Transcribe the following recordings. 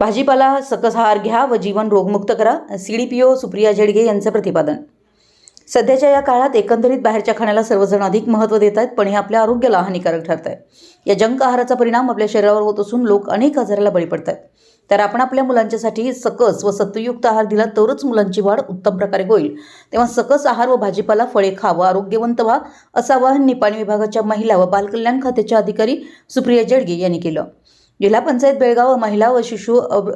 भाजीपाला सकस आहार घ्या व जीवन रोगमुक्त करा. C D P O Supriya Jedge यांचं प्रतिपादन. सध्याच्या या काळात एकंदरीत बाहेरच्या खाण्याला सर्वजण अधिक महत्त्व देत आहेत पण हे आपल्या आरोग्याला हानिकारक ठरत आहे या जंक आहाराचा परिणाम आपल्या शरीरावर होत असून लोक अनेक आजाराला बळी पडत आहेत तर आपण आपल्या मुलांच्यासाठी सकस व सत्वयुक्त आहार दिला तरच मुलांची वाढ उत्तम प्रकारे होईल. तेव्हा सकस आहार व भाजीपाला फळे खा व आरोग्यवंत व्हा असं आवाहन निपाणी विभागाच्या महिला व बालकल्याण खात्याच्या अधिकारी सुप्रिया जेडगे यांनी केलं. जिल्हा पंचायत बेळगाव महिला व शिशु अब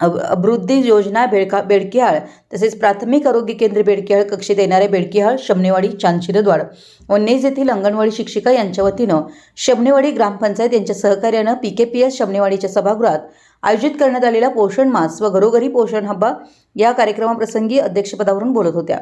अब अभिवृद्धी योजना बेळका बेडकिहाळ तसेच प्राथमिक आरोग्य केंद्र बेडकिहाळ कक्षेत देणारे बेडकिहाळ शमनेवाडी चांदशिरद्वाड व नेज येथील अंगणवाडी शिक्षिका यांच्या वतीनं शमनेवाडी ग्रामपंचायत यांच्या सहकार्यानं पी के पी एस शमनेवाडीच्या सभागृहात आयोजित करण्यात आलेला पोषण मास व घरोघरी पोषण हब्बा या कार्यक्रमाप्रसंगी अध्यक्षपदावरून बोलत होत्या.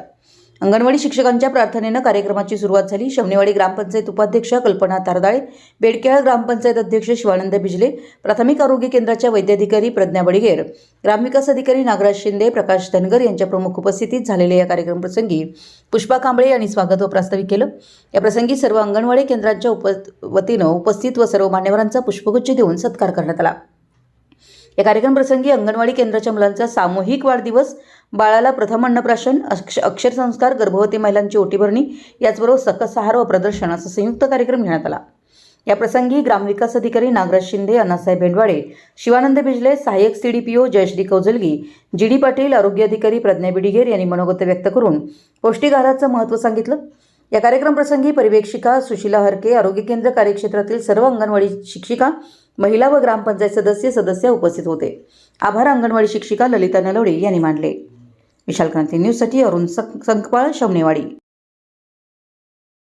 अंगणवाडी शिक्षकांच्या प्रार्थनेनं कार्यक्रमाची सुरुवात झाली. शमनेवाडी ग्रामपंचायत उपाध्यक्ष कल्पना तारदाळे बेडकेळ ग्रामपंचायत अध्यक्ष शिवानंद बिजले प्राथमिक आरोग्य केंद्राच्या वैद्याधिकारी प्रज्ञा बडिगेर ग्रामविकास अधिकारी नागराज शिंदे प्रकाश धनगर यांच्या प्रमुख उपस्थितीत झालेल्या या कार्यक्रमप्रसंगी पुष्पा कांबळे यांनी स्वागत व प्रास्ताविक केलं. या प्रसंगी सर्व अंगणवाडी केंद्रांच्या उप वतीनं उपस्थित व सर्व मान्यवरांचा पुष्पगुच्छ देऊन सत्कार करण्यात आला. या कार्यक्रमप्रसंगी अंगणवाडी केंद्राच्या मुलांचा सामूहिक वाढदिवस बाळाला प्रथम अन्नप्राशन अक्ष अक्षरसंस्कार गर्भवती महिलांची ओटी भरणी याचबरोबर सकस आहार व प्रदर्शन असा संयुक्त कार्यक्रम घेण्यात आला. या प्रसंगी ग्रामविकास अधिकारी नागराज शिंदे अण्णासाहेब भेंडवाडे शिवानंद बिजले सहाय्यक C D P O Jayashree Kaujalgi G D Patil आरोग्य अधिकारी प्रज्ञा बिडिगेर यांनी मनोगत व्यक्त करून पौष्टिक आहाराचं महत्त्व सांगितलं. या कार्यक्रमप्रसंगी पर्यवेक्षिका सुशीला हरके आरोग्य केंद्र कार्यक्षेत्रातील सर्व अंगणवाडी शिक्षिका महिला व ग्रामपंचायत सदस्य सदस्य उपस्थित होते. आभार अंगणवाडी शिक्षिका ललिता नलवडे यांनी मांडले विशाल क्रांती न्यूजसाठी अरुण संकपाळ शमनेवाडी.